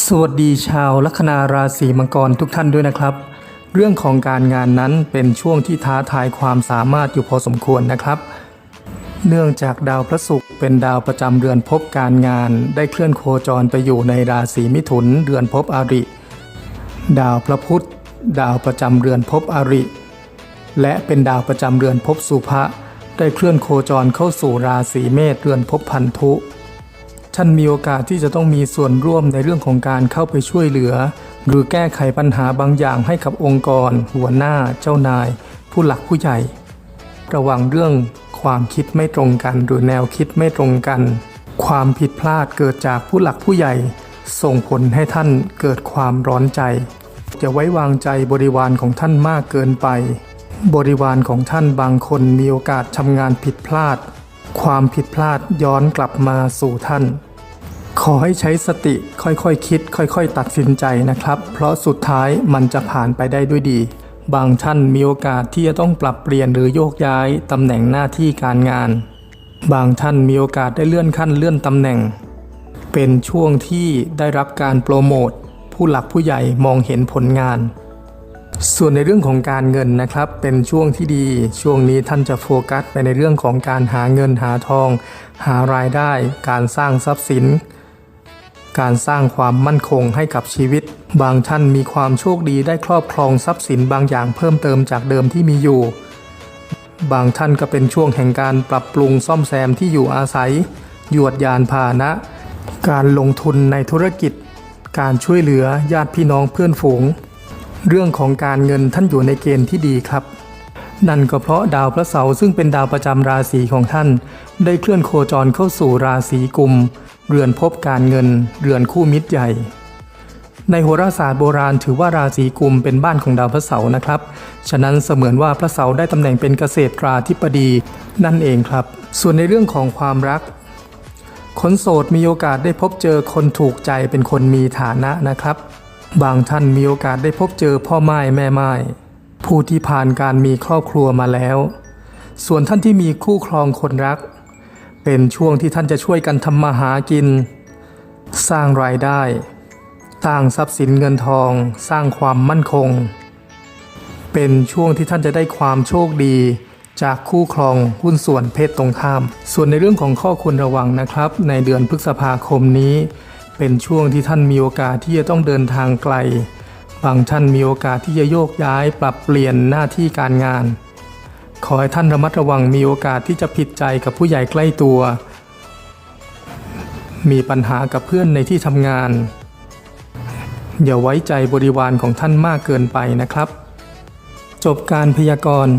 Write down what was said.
สวัสดีชาวลัคนาราศีมังกรทุกท่านด้วยนะครับ เรื่องของการงานนั้นเป็นช่วงที่ท้าทายความสามารถอยู่พอสมควรนะครับ เนื่องจากดาวพระศุกร์เป็นดาวประจำเรือนภพการงาน ได้เคลื่อนโคจรไปอยู่ในราศีมิถุนเดือนภพอาริ ดาวพระพุธดาวประจำเรือนภพอาริ และเป็นดาวประจำเรือนภพสุภะได้เคลื่อนโคจรเข้าสู่ราศีเมษเรือนภพพันธุ ท่านมีโอกาสที่จะต้องมีส่วนร่วมในเรื่องของการเข้าไปช่วยเหลือ หรือแก้ไขปัญหาบางอย่างให้กับองค์กร หัวหน้า เจ้านาย ผู้หลักผู้ใหญ่ ระวังเรื่องความคิดไม่ตรงกัน หรือแนวคิดไม่ตรงกัน ความผิดพลาดเกิดจากผู้หลักผู้ใหญ่ ส่งผลให้ท่านเกิดความร้อนใจอย่าไว้วางใจบริวารของท่านมากเกินไป บริวารของท่านบางคนมีโอกาสทำงานผิดพลาด ความผิดพลาดย้อนกลับมาสู่ท่าน ขอให้ใช้สติค่อยๆคคิด ค่อยๆ ตัดสินใจนะครับ เพราะสุดท้ายมันจะผ่านไปได้ด้วยดี บางท่านมีโอกาสที่จะต้องปรับเปลี่ยนหรือโยกย้ายตำแหน่งหน้าที่การงาน บางท่านมีโอกาสได้เลื่อนขั้นเลื่อนตำแหน่ง เป็นช่วงที่ได้รับการโปรโมทผู้หลักผู้ใหญ่มองเห็นผลงาน ส่วนในเรื่องของการเงินนะครับ เป็นช่วงที่ดี ช่วงนี้ท่านจะโฟกัสไปในเรื่องของการหาเงินหาทอง หารายได้ การสร้างทรัพย์สิน การสร้างความมั่นคงให้กับชีวิต บางท่านมีความโชคดีได้ครอบครองทรัพย์สินบางอย่างเพิ่มเติมจากเดิมที่มีอยู่ บางท่านก็เป็นช่วงแห่งการปรับปรุงซ่อมแซมที่อยู่อาศัย ยวดยานพาหนะ การลงทุนในธุรกิจ การช่วยเหลือญาติพี่น้องเพื่อนฝูง เรื่องของการเงินท่านอยู่ในเกณฑ์ที่ดีครับ นั่นก็เพราะดาวพระเสาร์ซึ่งเป็นดาวประจำราศีของท่าน ได้เคลื่อนโคจรเข้าสู่ราศีกุม เรือนภพการเงิน เรือนคู่มิตรใหญ่ ในโหราศาสตร์โบราณถือว่าราศีกุมเป็นบ้านของดาวพระเสาร์นะครับ ฉะนั้นเสมือนว่าพระเสาร์ได้ตำแหน่งเป็นเกษตราธิบดีนั่นเองครับ ส่วนในเรื่องของความรักคนโสดมีโอกาสได้พบเจอคนถูกใจเป็นคนมีฐานะนะครับ บางท่านมีโอกาสได้พบเจอพ่อไม้แม่ไม้ผู้ที่ผ่านการมีครอบครัวมาแล้ว ส่วนท่านที่มีคู่ครองคนรัก เป็นช่วงที่ท่านจะช่วยกันทำมาหากิน สร้างรายได้ สร้างทรัพย์สินเงินทอง สร้างความมั่นคง เป็นช่วงที่ท่านจะได้ความโชคดี จากคู่ครองหุ้นส่วนเพศตรงข้าม ส่วนในเรื่องของข้อควรระวังนะครับ ในเดือนพฤษภาคมนี้ เป็นช่วงที่ท่านมีโอกาสที่จะต้องเดินทางไกล บางท่านมีโอกาสที่จะโยกย้ายปรับเปลี่ยนหน้าที่การงาน ขอให้ท่านระมัดระวังมีโอกาสที่จะผิดใจกับผู้ใหญ่ใกล้ตัว มีปัญหากับเพื่อนในที่ทำงาน อย่าไว้ใจบริวารของท่านมากเกินไปนะครับ จบการพยากรณ์